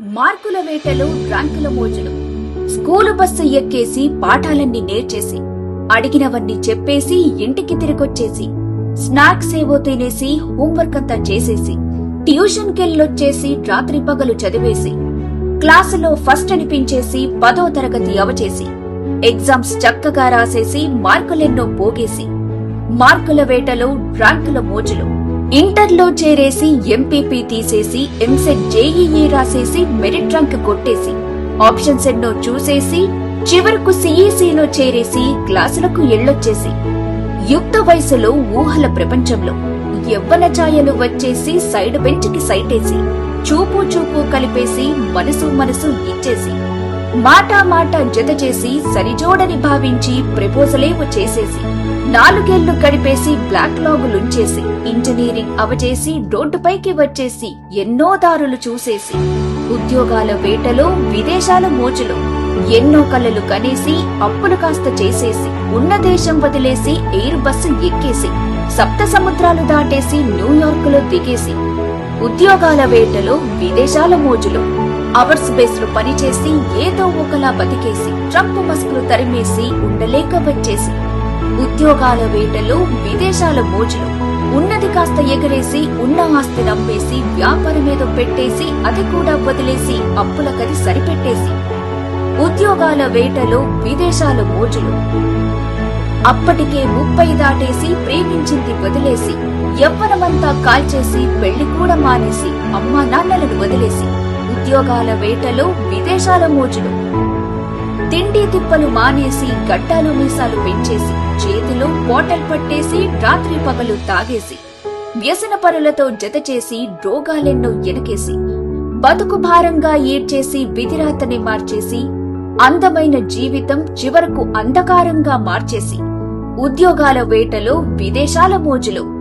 మార్కుల వేటలు ర్యాంకుల మోజులు. School bus ఎక్కేసి పాఠాలన్నీ నేర్చేసి అడిగినవన్నీ చెప్పేసి ఇంటికి తిరిగొచ్చేసి స్నాక్స్ ఏవో తినేసి హోంవర్క్ అంతా చేసేసి ట్యూషన్ కెళ్ళొచ్చేసి రాత్రి పగలు చదివేసి క్లాసులో ఫస్ట్ అనిపించేసి పదో తరగతి అవచేసి ఎగ్జామ్స్ చక్కగా రాసేసి మార్కులెన్నో పోగేసి మార్కుల వేటలో ర్యాంకుల మోజులు. ఇంటర్లో చేరేసి ఎంపీపీ తీసేసి ఎంసెట్ జేఈఈ రాసేసి మెరిట్ ర్యాంక్ కొట్టేసి ఆప్షన్స్ ఎన్నో చూసేసి చివరకు సిఈసీలో చేరేసి క్లాసులకు ఎళ్ళొచ్చేసి యుక్త వయసులో ఊహల ప్రపంచంలో యవ్వన ఛాయలు వచ్చేసి సైడ్ బెంచ్కి సైటేసి చూపు చూపు కలిపేసి మనసు మనసు ఇచ్చేసి మాటా మాట జత చేసి సరిజోడని భావించి ప్రపోజలేవో చేసేసి నాలుగేళ్ళు గడిపేసి బ్లాక్ లాగులుంచేసి ఇంజనీరింగ్ అవచేసి రోడ్డుపైకి వచ్చేసి ఎన్నో దారులు చూసేసి ఉద్యోగాల వేటలో విదేశాల మోజులో ఎన్నో కలలు కనేసి అప్పులు కాస్త చేసేసి ఉన్న దేశం వదిలేసి ఎయిర్ బస్సు ఎక్కేసి సప్త సముద్రాలు దాటేసి న్యూయార్క్లో దిగేసి ఉద్యోగాల వేటలో విదేశాల మోజులో అవర్స్ బేస్లో పనిచేసి ఏదో ఒకలా బతికేసి ట్రంప్ మస్కులు తరిమేసి ఉండలేక వచ్చేసి ఉద్యోగాల వేటలో విదేశాల మోజులు ఉన్నది కాస్త ఎగరేసి ఉన్న ఆస్తి నమ్మేసి వ్యాపారమేదో పెట్టేసి అది కూడా వదిలేసి అప్పులకది సరిపెట్టేసి ఉద్యోగాల వేటలో విదేశాల మోజులు. అప్పటికే ముప్పై దాటేసి ప్రేమించింది వదిలేసి యవ్వనమంతా కాల్చేసి పెళ్ళి కూడా మానేసి అమ్మా నాన్నలను వదిలేసి ఉద్యోగాల వేటలో విదేశాల మోజులు. తిండి తిప్పలు మానేసి గడ్డాలు మీసాలు పెంచేసి చేతిలో బాటల్ పట్టేసి రాత్రి పగలు తాగేసి వ్యసన పనులతో జతచేసి రోగాలెన్నో ఎనకేసి బతుకు భారంగా ఏడ్చేసి విధిరాతని మార్చేసి అందమైన జీవితం చివరకు అంధకారంగా మార్చేసి ఉద్యోగాల వేటలో విదేశాల మోజులు.